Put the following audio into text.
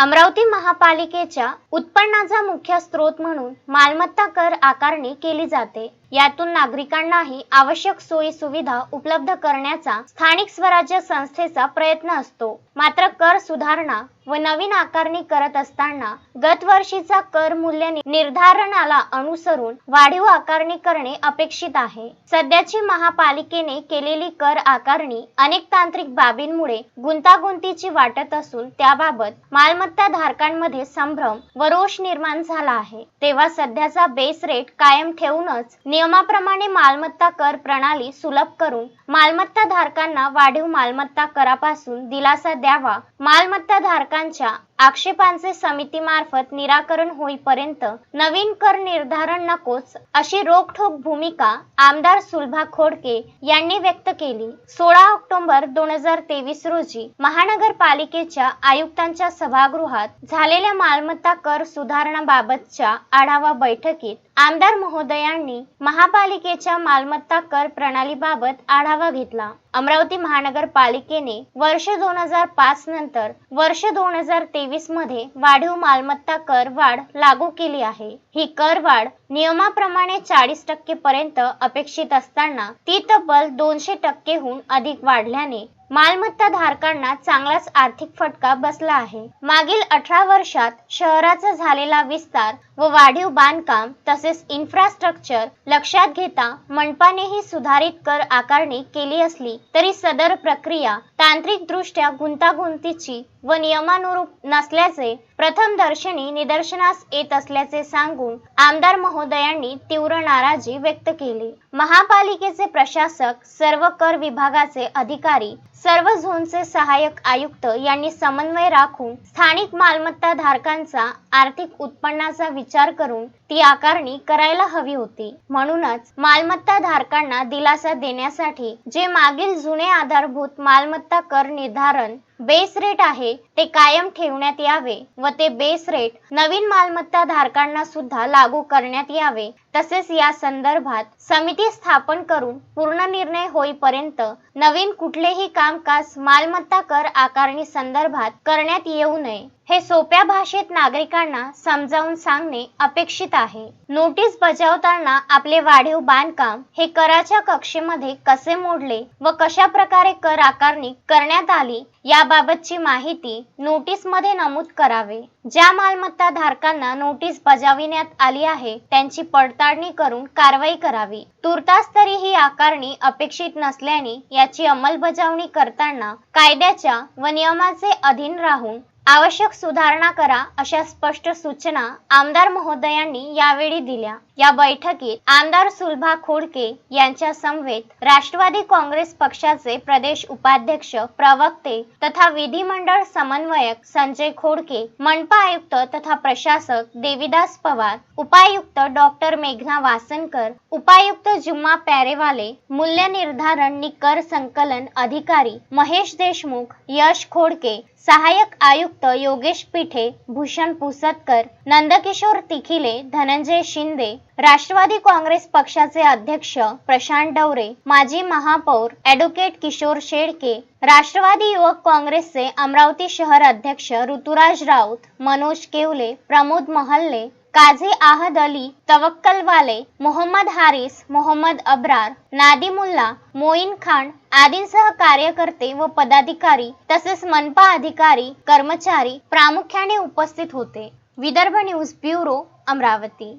अमरावती महापालिकेच्या उत्पन्नाचा मुख्य स्रोत म्हणून मालमत्ता कर आकारणी केली जाते. यातून नागरिकांनाही आवश्यक सोयी सुविधा उपलब्ध करण्याचा स्थानिक स्वराज्य संस्थेचा प्रयत्न असतो. मात्र कर सुधारणा व नवीन आकारणी करत असताना गत वर्षीचा कर मूल्य निर्धारणाला अनुसरून वाढीव आकारणी करणे अपेक्षित आहे. सध्याची महापालिकेने केलेली कर आकारणी अनेक तांत्रिक बाबींमुळे गुंतागुंतीची वाटत असून त्याबाबत मालमत्ता धारकांमध्ये संभ्रम व रोष निर्माण झाला आहे. तेव्हा सध्याचा बेस रेट कायम ठेवूनच नियमाप्रमाणे मालमत्ता कर प्रणाली सुलभ करून मालमत्ता धारकांना वाढीव मालमत्ता करापासून दिलासा द्यावा. मालमत्ता धारकांच्या आक्षेपांचे समितीमार्फत निराकरण होईपर्यंत नवीन कर निर्धारण नकोच अशी रोखठोक भूमिका आमदार सुलभा खोडके यांनी व्यक्त केली. सोळा ऑक्टोबर दोन हजार तेवीस रोजी महानगरपालिकेच्या आयुक्तांच्या सभागृहात झालेल्या मालमत्ता कर सुधारणाबाबतच्या आढावा बैठकीत आमदार महोदयांनी महापालिकेच्या मालमत्ता कर प्रणालीबाबत आढावा घेतला. अमरावती महानगरपालिकेने वर्ष दोन हजार पाच नंतर वर्ष दोन हजार तेवीस मध्ये वाढीव मालमत्ता कर वाढ लागू केली आहे. ही कर वाढ नियमाप्रमाणे चाळीस टक्के पर्यंत अपेक्षित असताना ती तब्बल दोनशे टक्केहून अधिक वाढल्याने मालमत्ता धारकांना चांगलाच आर्थिक फटका बसला आहे. मागील अठरा वर्षात शहराचा झालेला विस्तार व वाढीव बांधकाम तसेच इन्फ्रास्ट्रक्चर लक्षात घेता मनपानेही सुधारित कर आकारणी केली असली तरी सदर प्रक्रिया तांत्रिक दृष्ट्या गुंतागुंतीची व नियमानुरूप नसल्याचे प्रथम दर्शनी निदर्शनास येत असल्याचे सांगून आमदार महोदयांनी तीव्र नाराजी व्यक्त केली. महापालिकेचे प्रशासक सर्व कर विभागाचे अधिकारी सर्व झोनचे सहाय्यक आयुक्त यांनी समन्वय राखून स्थानिक मालमत्ता धारकांचा आर्थिक उत्पन्नाचा विचार करून ती आकारणी करायला हवी होती. म्हणूनच मालमत्ता धारकांना दिलासा देण्यासाठी जे मागील जुने आधारभूत मालमत्ता कर निर्धारण बेस रेट आहे ते कायम ठेवण्यात यावे व ते बेस रेट नवीन मालमत्ता धारकांना सुद्धा लागू करण्यात यावे. तसेच या संदर्भात समिती स्थापन करून पूर्ण निर्णय होईपर्यंत नवीन कुठलेही कामकाज मालमत्ता कर आकारणी संदर्भात करण्यात येऊ नये. हे सोप्या भाषेत नागरिकांना समजावून सांगणे अपेक्षित आहे. नोटीस बजावताना आपले वाढीव बांधकाम हे कराच्या कक्षेमध्ये कसे मोडले व कशा प्रकारे कर आकारणी करण्यात आली याबाबतची माहिती नोटीसमध्ये नमूद करावे. ज्या मालमत्ता धारकांना नोटीस बजाविण्यात आली आहे त्यांची पडताळणी करून कारवाई करावी. तुर्तास तरी ही आकारणी अपेक्षित नसल्याने याची अंमलबजावणी करताना कायद्याच्या व नियमाचे अधीन राहून आवश्यक सुधारणा करा अशा स्पष्ट सूचना आमदार महोदयांनी यावेळी दिल्या. या बैठकीत आमदार सुलभा खोडके यांच्या समवेत राष्ट्रवादी काँग्रेस पक्षाचे प्रदेश उपाध्यक्ष प्रवक्ते तथा विधिमंडळ समन्वयक संजय खोडके मनपा आयुक्त तथा प्रशासक देविदास पवार उपायुक्त डॉक्टर मेघना वासनकर उपायुक्त जुम्मा प्यारेवाले मूल्य निर्धारण निकर संकलन अधिकारी महेश देशमुख यश खोडके सहाय्यक आयुक्त आयुक्त योगेश पिठे भूषण पुसतकर नंदकिशोर तिखिले धनंजय शिंदे राष्ट्रवादी काँग्रेस पक्षाचे अध्यक्ष प्रशांत डवरे माजी महापौर ॲडव्होकेट किशोर शेळके राष्ट्रवादी युवक काँग्रेसचे अमरावती शहर अध्यक्ष ऋतुराज राऊत मनोज केवले प्रमोद महल्ले काझी आहद अली तवक्कलवाले मोहम्मद हारिस मोहम्मद अब्रार नादिमुल्ला मोईन खान आदींसह कार्यकर्ते व पदाधिकारी तसेच मनपा अधिकारी कर्मचारी प्रामुख्याने उपस्थित होते. Vidarbha news bureau Amravati.